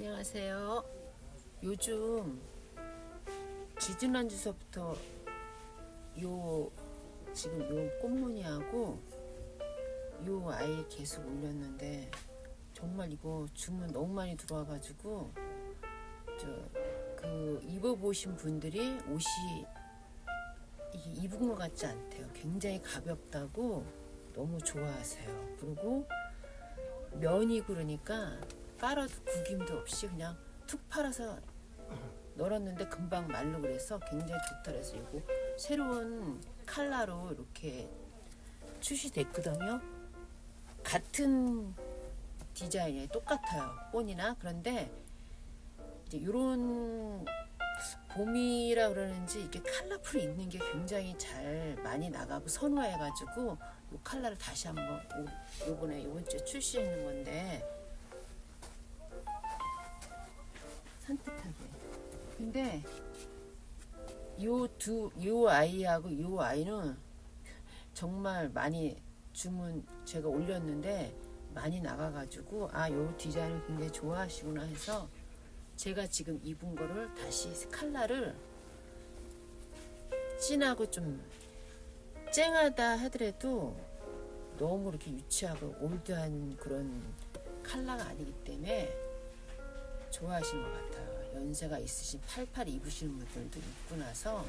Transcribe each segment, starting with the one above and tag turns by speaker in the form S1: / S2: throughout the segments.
S1: 안녕하세요. 요즘 지지난 주서부터 요 지금 요 꽃무늬하고 요 아이 계속 올렸는데 정말 이거 주문 너무 많이 들어와가지고 저 그 입어보신 분들이 옷이 이게 입은 것 같지 않대요. 굉장히 가볍다고 너무 좋아하세요. 그리고 면이 그러니까 빨아도 구김도 없이 그냥 툭 팔아서 널었는데 금방 말로 그래서 굉장히 좋다 그래서 이거 새로운 칼라로 이렇게 출시됐거든요. 같은 디자인에 똑같아요. 본이나 그런데 이제 이런 봄이라 그러는지 이게 컬러풀이 있는 게 굉장히 잘 많이 나가고 선호해가지고 이 컬러를 다시 한번 오- 요번에 요번 주에 출시했는 건데 근데 요두요 아이하고 요 아이는 정말 많이 주문 제가 올렸는데 많이 나가가지고 아 요 디자인을 굉장히 좋아하시구나 해서 제가 지금 입은 거를 다시 컬러를 진하고 좀 쨍하다 하더라도 너무 이렇게 유치하고 올드한 그런 컬러가 아니기 때문에 좋아하시는 것 같아요. 연세가 있으신 88 입으시는 분들도 입고 나서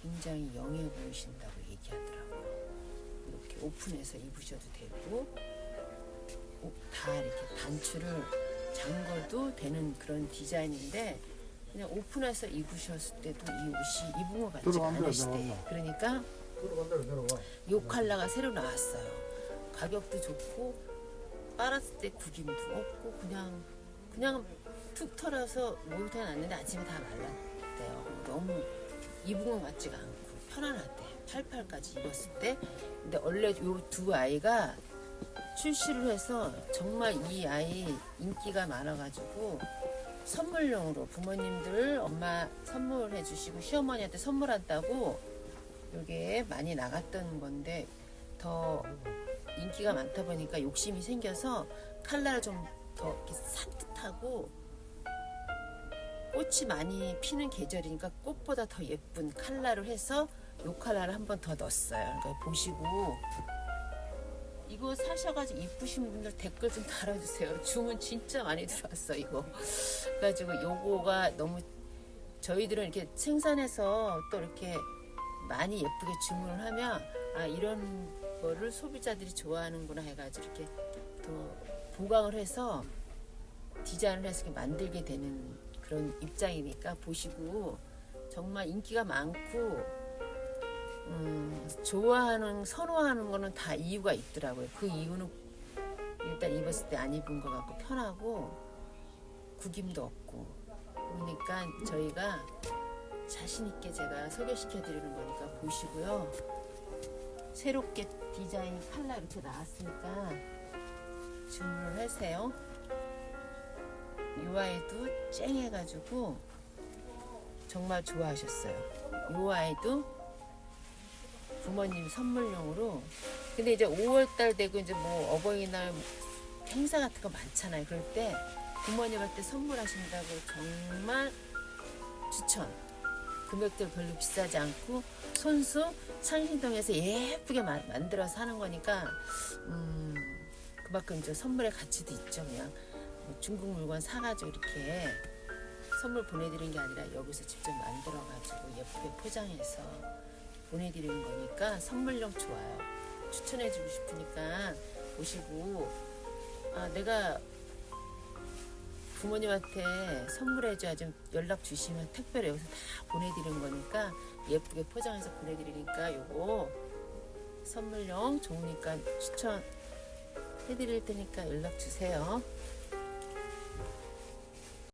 S1: 굉장히 영해 보이신다고 얘기하더라고요. 이렇게 오픈해서 입으셔도 되고 오- 다 이렇게 단추를 잠궈도 되는 그런 디자인인데 그냥 오픈해서 입으셨을 때도 이 옷이 입은 것 같지
S2: 들어간다,
S1: 않으시대.
S2: 들어간다.
S1: 그러니까. 요 컬러가 새로 나왔어요. 가격도 좋고 빨았을 때 구김도 없고 그냥 그냥 툭 털어서 목욕탕에 놨는데 아침에 다 말랐대요. 너무 것 같지가 않고 편안하대. 88까지 입었을 때. 근데 원래 요 두 아이가 출시를 해서 정말 이 아이 인기가 많아가지고 선물용으로 부모님들 엄마 선물해 주시고 시어머니한테 선물한다고 이게 많이 나갔던 건데 더 인기가 많다 보니까 욕심이 생겨서 칼라를 좀 더 이렇게 산뜻하고 꽃이 많이 피는 계절이니까 꽃보다 더 예쁜 칼라를 해서 요 칼라를 한 번 더 넣었어요. 그러니까 보시고 이거 사셔가지고 이쁘신 분들 댓글 좀 달아주세요. 주문 진짜 많이 들어왔어 이거. 그래가지고 요거가 너무 저희들은 이렇게 생산해서 또 이렇게 많이 예쁘게 주문을 하면 아 이런 거를 소비자들이 좋아하는구나 해가지고 이렇게 또 보강을 해서 디자인을 해서 만들게 되는 그런 입장이니까 보시고 정말 인기가 많고 음, 좋아하는 선호하는 거는 다 이유가 있더라고요. 그 이유는 일단 입었을 때 안 입은 것 같고 편하고 구김도 없고 그러니까 저희가 자신 있게 제가 소개시켜 드리는 거니까 보시고요. 새롭게 디자인 칼라 이렇게 나왔으니까 주문을 하세요. 요 아이도 쨍해가지고 정말 좋아하셨어요. 요 아이도 부모님 선물용으로. 근데 이제 5월달 되고 이제 뭐 어버이날 행사 같은 거 많잖아요. 그럴 때 부모님한테 선물하신다고 정말 추천. 금액도 별로 비싸지 않고 손수 창신동에서 예쁘게 마- 만들어서 하는 거니까 음, 그만큼 이제 선물의 가치도 있죠. 그냥 뭐 중국 물건 사가지고 이렇게 선물 보내드리는 게 아니라 여기서 직접 만들어가지고 예쁘게 포장해서 보내드리는 거니까 선물용 좋아요. 추천해주고 싶으니까 보시고 아 내가 부모님한테 선물해줘야지 연락 주시면 택배로 여기서 다 보내드리는 거니까 예쁘게 포장해서 보내드리니까 요거 선물용 좋으니까 추천 해드릴 테니까 연락 주세요.